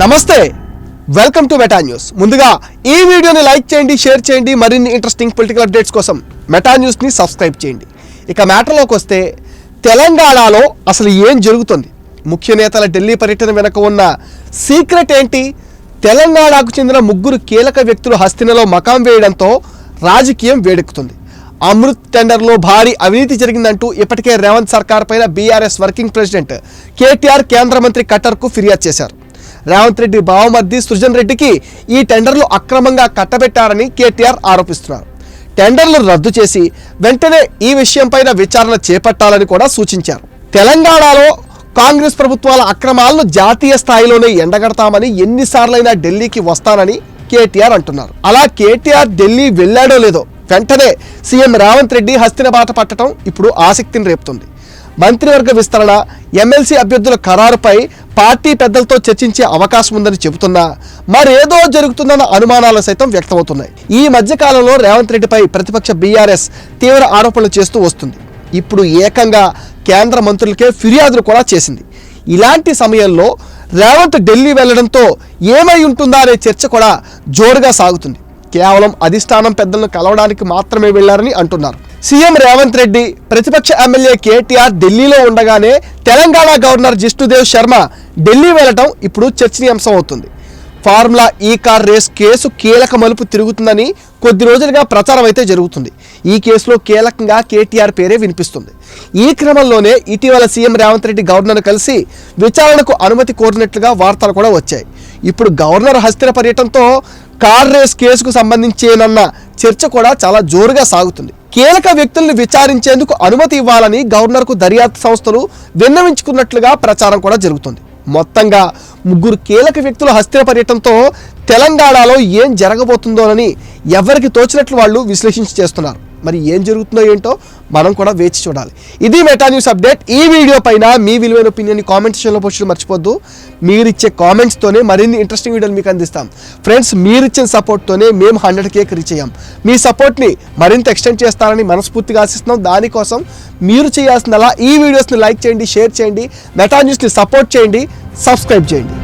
నమస్తే. Welcome to meta news ముందుగా ఈ వీడియోని లైక్ చేయండి షేర్ చేయండి మరిన్ని ఇంట్రెస్టింగ్ పొలిటికల్ అప్డేట్స్ కోసం మెటా న్యూస్ని సబ్స్క్రైబ్ చేయండి. ఇక మ్యాటర్లోకి వస్తే తెలంగాణలో అసలు ఏం జరుగుతుంది? ముఖ్య నేతల ఢిల్లీ పర్యటన వెనుక ఉన్న సీక్రెట్ ఏంటి? తెలంగాణకు చెందిన ముగ్గురు కీలక వ్యక్తులు హస్తినలో మకాం వేయడంతో రాజకీయం వేడెక్కుతుంది. అమృత్ టెండర్లో భారీ అవినీతి జరిగిందంటూ ఇప్పటికే రేవంత్ సర్కార్ పైన బీఆర్ఎస్ వర్కింగ్ ప్రెసిడెంట్ కేటీఆర్ కేంద్ర మంత్రి కట్టర్కు ఫిర్యాదు చేశారు. రేవంత్ రెడ్డి బావమర్ది సృజన్ రెడ్డికి ఈ టెండర్లు అక్రమంగా కట్టబెట్టారని కేటీఆర్ ఆరోపిస్తున్నారు. టెండర్లు రద్దు చేసి వెంటనే ఈ విషయంపైన విచారణ చేపట్టాలని కూడా సూచించారు. తెలంగాణలో కాంగ్రెస్ ప్రభుత్వాల అక్రమాలను జాతీయ స్థాయిలోనే ఎండగడతామని ఎన్నిసార్లైనా ఢిల్లీకి వస్తానని కేటీఆర్ అంటున్నారు. అలా కేటీఆర్ ఢిల్లీ వెళ్ళాడో లేదో వెంటనే సీఎం రేవంత్ రెడ్డి హస్తిన బాట పట్టడం ఇప్పుడు ఆసక్తిని రేపుతుంది. మంత్రివర్గ విస్తరణ ఎమ్మెల్సీ అభ్యర్థుల ఖరారుపై పార్టీ పెద్దలతో చర్చించే అవకాశం ఉందని చెబుతున్నా మరేదో జరుగుతుందన్న అనుమానాలు సైతం వ్యక్తమవుతున్నాయి. ఈ మధ్యకాలంలో రేవంత్ రెడ్డిపై ప్రతిపక్ష బీఆర్ఎస్ తీవ్ర ఆరోపణలు చేస్తూ వస్తుంది. ఇప్పుడు ఏకంగా కేంద్ర మంత్రులకే ఫిర్యాదులు కూడా చేసింది. ఇలాంటి సమయంలో రేవంత్ ఢిల్లీ వెళ్ళడంతో ఏమై ఉంటుందా అనే చర్చ కూడా జోరుగా సాగుతుంది. కేవలం అధిష్టానం పెద్దలను కలవడానికి మాత్రమే వెళ్ళారని అంటున్నారు. సీఎం రేవంత్ రెడ్డి ప్రతిపక్ష ఎమ్మెల్యే కేటీఆర్ ఢిల్లీలో ఉండగానే తెలంగాణ గవర్నర్ జిష్ణుదేవ్ శర్మ ఢిల్లీ వెళ్ళటం ఇప్పుడు చర్చనీయాంశం అవుతుంది. ఫార్ములా ఈ కార్ రేస్ కేసు కీలక మలుపు తిరుగుతుందని కొద్ది రోజులుగా ప్రచారం అయితే జరుగుతుంది. ఈ కేసులో కీలకంగా కేటీఆర్ పేరే వినిపిస్తుంది. ఈ క్రమంలోనే ఇటీవల సీఎం రేవంత్ రెడ్డి గవర్నర్ కలిసి విచారణకు అనుమతి కోరినట్లుగా వార్తలు కూడా వచ్చాయి. ఇప్పుడు గవర్నర్ హస్తిన పర్యటనతో కార్ రేస్ కేసుకు సంబంధించేనన్న చర్చ కూడా చాలా జోరుగా సాగుతుంది. కీలక వ్యక్తుల్ని విచారించేందుకు అనుమతి ఇవ్వాలని గవర్నర్కు దర్యాప్తు సంస్థలు విన్నవించుకున్నట్లుగా ప్రచారం కూడా జరుగుతుంది. మొత్తంగా ముగ్గురు కీలక వ్యక్తుల హస్తిన పర్యటనతో తెలంగాణలో ఏం జరగబోతుందోనని ఎవరికి తోచినట్లు వాళ్ళు విశ్లేషించి చేస్తున్నారు. మరి ఏం జరుగుతుందో ఏంటో మనం కూడా వేచి చూడాలి. ఇది మెటా న్యూస్ అప్డేట్ ఈ వీడియో పైన మీ విలువైన ఒపీనియన్ కామెంట్ సెక్షన్లో పోస్ట్ మర్చిపోద్దు. మీరు ఇచ్చే కామెంట్స్తోనే మరిన్ని ఇంట్రెస్టింగ్ వీడియోలు మీకు అందిస్తాం. ఫ్రెండ్స్ మీరు ఇచ్చిన సపోర్ట్తోనే మేము హండ్రెడ్ కేక్ రీచ్ అయ్యాం. మీ సపోర్ట్ని మరింత ఎక్స్టెండ్ చేస్తారని మనస్ఫూర్తిగా ఆశిస్తున్నాం. దానికోసం మీరు చేయాల్సిందలా ఈ వీడియోస్ని లైక్ చేయండి షేర్ చేయండి. మెటా న్యూస్ని సపోర్ట్ చేయండి సబ్స్క్రైబ్ చేయండి.